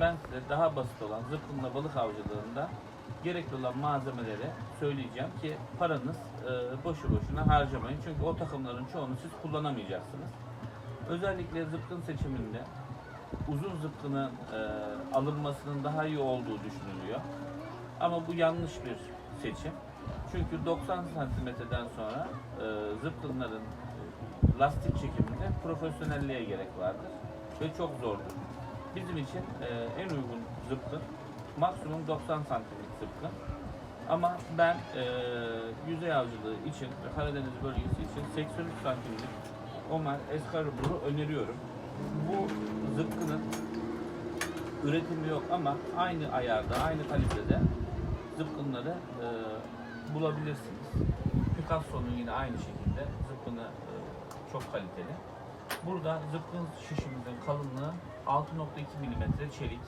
Ben size daha basit olan zıpkınla balık avcılığında gerekli olan malzemeleri söyleyeceğim ki paranız e, boşu boşuna harcamayın. Çünkü o takımların çoğunu siz kullanamayacaksınız. Özellikle zıpkın seçiminde uzun zıpkının e, alınmasının daha iyi olduğu düşünülüyor. Ama bu yanlış bir seçim. Çünkü 90 santimetreden sonra e, zıpkınların lastik çekiminde profesyonelliğe gerek vardır ve çok zordur. Bizim için e, en uygun zıpkın maksimum 90 santimlik zıpkın. Ama ben e, yüzey avcılığı için ve Karadeniz bölgesi için 83 santimlik Omar Escarbur'u öneriyorum. Bu zıpkının üretimi yok ama aynı ayarda, aynı kalitede zıpkınları e, bulabilirsiniz. Picasso'nun yine aynı şekilde zıpkını e, çok kaliteli. Burada zıpkın şişimizin kalınlığı 6.2 mm çelik.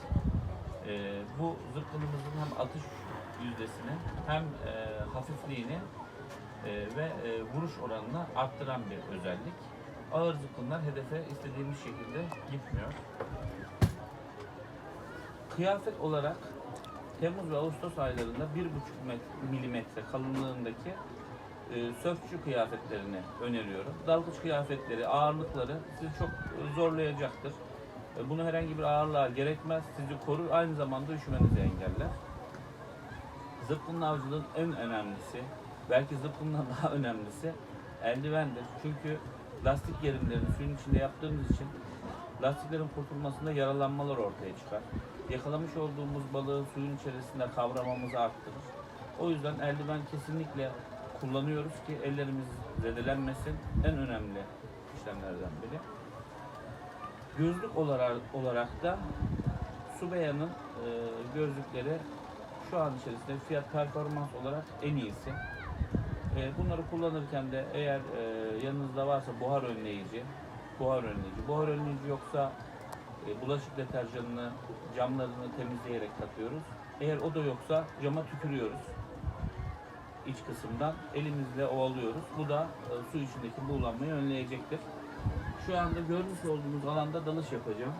E, bu zıpkınımızın hem atış yüzdesini hem e, hafifliğini e, ve e, vuruş oranını arttıran bir özellik. Ağır zıpkınlar hedefe istediğimiz şekilde gitmiyor. Kıyafet olarak Temmuz ve Ağustos aylarında 1,5 milimetre kalınlığındaki e, sörfçü kıyafetlerini öneriyorum. Dalgıç kıyafetleri, ağırlıkları sizi çok zorlayacaktır. E, bunu herhangi bir ağırlığa gerekmez, sizi korur, aynı zamanda üşümenizi engeller. Zıpkınlı avcılığın en önemlisi, belki zıpkından daha önemlisi eldivendir. Çünkü lastik gerimlerini suyun içinde yaptığımız için lastiklerin kurtulmasında yaralanmalar ortaya çıkar. Yakalamış olduğumuz balığı suyun içerisinde kavramamızı arttırır. O yüzden eldiven kesinlikle kullanıyoruz ki ellerimiz zedelenmesin. En önemli işlemlerden biri. Gözlük olarak, olarak da Subeya'nın e, gözlükleri şu an içerisinde fiyat performans olarak en iyisi. E, bunları kullanırken de eğer e, yanınızda varsa buhar önleyici, buhar önleyici, buhar önleyici yoksa e, bulaşık deterjanını camlarını temizleyerek katıyoruz. Eğer o da yoksa cama tükürüyoruz iç kısımdan elimizle ovalıyoruz. Bu da e, su içindeki buğulanmayı önleyecektir. Şu anda görmüş olduğunuz alanda dalış yapacağım.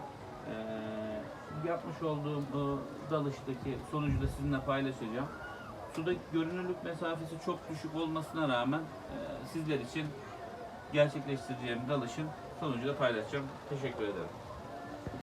Ee, yapmış olduğum bu dalıştaki sonucu da sizinle paylaşacağım. Sudaki görünürlük mesafesi çok düşük olmasına rağmen e, sizler için gerçekleştireceğim dalışın sonucu da paylaşacağım. Teşekkür ederim.